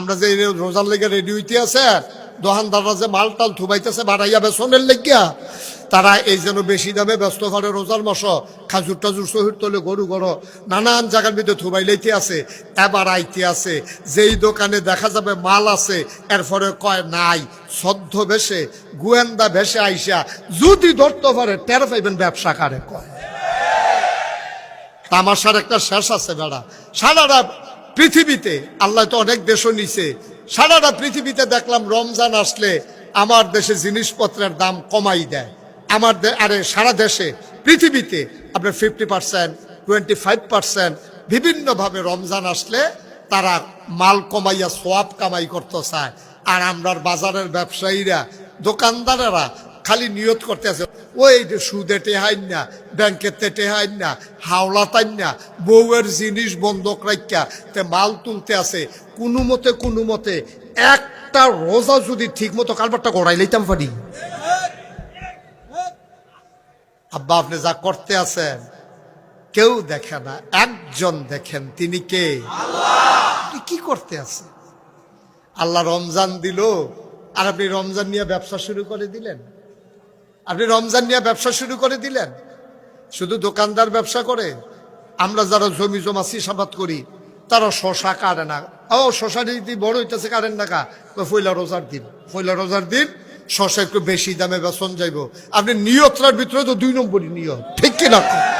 আমরা যে রোজার লেগে রেডি হইতে আছে দোকানদাররা যে মাল টাল থুবাইতেছে, বাড়াইয়া বেসনের লেগিয়া, তারা এই যেন বেশি দামে ব্যস্ত করে রোজার মাস খাজুর টাজুর শহীদ তোলে গরু গরো নানান জায়গার মধ্যে থুবাই লইতে আছে, এবার আইতে আছে, যেই দোকানে দেখা যাবে মাল আছে, এরপরে কয়, নাই, সদ্য বেশে গোয়েন্দা ভেসে আইসা, যদি ধরতে পারে, টের পাইবেন ব্যবসা কারে কয়? তামাশার একটা শেষ আছে বেড়া। সারাটা পৃথিবীতে, আল্লাহ তো অনেক দেশও নিছে, সারাটা পৃথিবীতে দেখলাম রমজান আসলে আমার দেশে জিনিসপত্রের দাম কমাই দেয়। আমার আরে সারা দেশে, পৃথিবীতে আপনার fifty percent twenty five percent বিভিন্নভাবে রমজান আসলে তারা মাল কমাইয়া, সোয়াব কামাই করতে চায়। আর আমরার বাজারের ব্যবসায়ীরা, দোকানদারেরা খালি নিয়ত করতে আছে। ওই যে সুদে টেহাইন না ব্যাংকের তে টেহাইন না হাওলা তাইন না বউয়ের জিনিস বন্ধক রাখিয়া তে মাল তুলতে আছে। কোনো মতে কোনো মতে একটা রোজা যদি ঠিক মতো কারবারটা গড়াই লইতাম পারি। আব্বা আপনি যা করতে আছেন কেউ দেখে না একজন দেখেন তিনি কে? কি করতে আছে আল্লাহ রমজান দিল আর আপনি রমজান নিয়ে ব্যবসা শুরু করে দিলেন। আপনি রমজান নিয়ে ব্যবসা শুরু করে দিলেন। শুধু দোকানদার ব্যবসা করে। আমরা যারা জমি জমা চাষাবাদ করি, তারা শশা কাটে না। ও, শশা যদি বড় হইতেছে, কাটেন না কা? ফইলা রোজার দিন। ফইলা রোজার দিন শশা একটু বেশি দামে বেসন যাইব। আপনি নিয়তটার ভিতরে তো দুই নম্বরই নিয়ত। ঠিক কিনা?